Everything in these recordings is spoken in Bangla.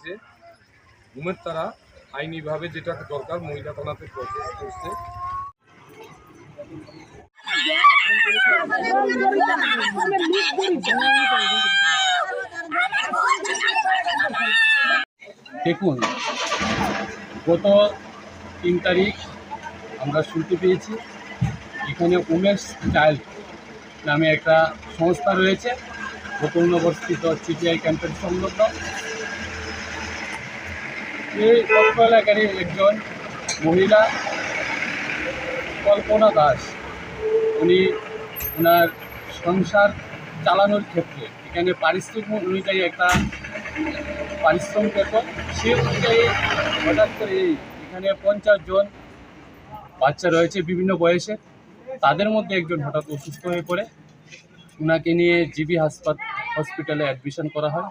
হয়েছে ঘুমের তারা আইনিভাবে যেটা দরকার মহিলা থানাতে প্রসেস করছে। দেখুন, গত তিন তারিখ আমরা শুনতে পেয়েছি, এখানে উমেশ চাইল্ড নামে একটা সংস্থা রয়েছে গোকুলনগরস্থিত সিপিআই ক্যাম্পের সংলগ্ন। এই তথ্য এলাকারই একজন মহিলা, কল্পনা দাস। উনি ওনার সংসার চালানোর ক্ষেত্রে, এখানে পারিশ্রমিক অনুযায়ী একটা পারিশ্রমিক পেত। সে অনুযায়ী হঠাৎ করে এই এখানে পঞ্চাশ জন বাচ্চা রয়েছে বিভিন্ন বয়সে, তাদের মধ্যে একজন হঠাৎ অসুস্থ হয়ে পড়ে। উনাকে নিয়ে জিবি হাসপাত, হসপিটালে অ্যাডমিশন করা হয়।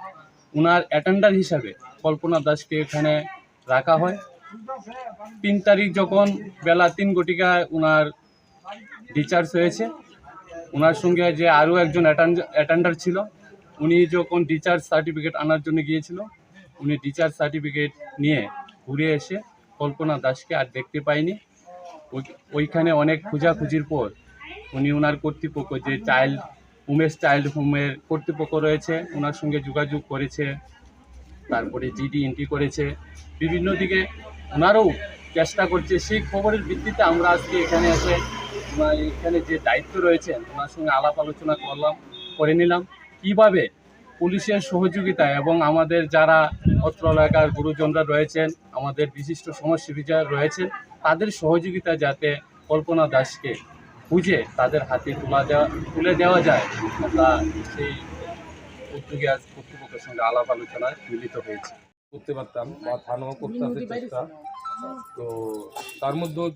উনার অ্যাটেন্ডার হিসাবে কল্পনা দাসকে এখানে রাখা হয়। তিন তারিখ যখন বেলা তিন ঘটিকায় ওনার ডিচার্জ হয়েছে ওনার সঙ্গে যে আরও একজন অ্যাটেন্ডার ছিল, উনি যখন ডিচার্জ সার্টিফিকেট আনার জন্য গিয়েছিল, উনি ডিচার্জ সার্টিফিকেট নিয়ে ঘুরে এসে কল্পনা দাসকে আর দেখতে পাইনি ওই- ওইখানে অনেক খোঁজাখুঁজির পর উনি ওনার কর্তৃপক্ষ যে চাইল্ড উমেশ চাইল্ড হোমের কর্তৃপক্ষ রয়েছে, ওনার সঙ্গে যোগাযোগ করেছে, তারপরে জিডি এন্ট্রি করেছে। বিভিন্ন দিকে ওনারও চেষ্টা করছে, সেই খবরের ভিত্তিতে আমরা আজকে এখানে এসে এখানে যে দায়িত্ব রয়েছে, ওনার সঙ্গে আলাপ আলোচনা করলাম, করে নিলাম। কীভাবে পুলিশের সহযোগিতা এবং আমাদের যারা অত্র এলাকার গুরুজনরা রয়েছেন, আমাদের বিশিষ্ট সমাজসেবীরা রয়েছেন, তাদের সহযোগিতা যাতে কল্পনা দাসকে খুঁজে তাদের হাতে তুলা দেওয়া তুলে দেওয়া যায়। আমরা সেই উদ্যোগে আজ কর্তৃপক্ষের সঙ্গে আলাপ আলোচনায় মিলিত হয়েছে। করতে পারতাম বা থানাও করতে চেষ্টা। তো তার মধ্যেও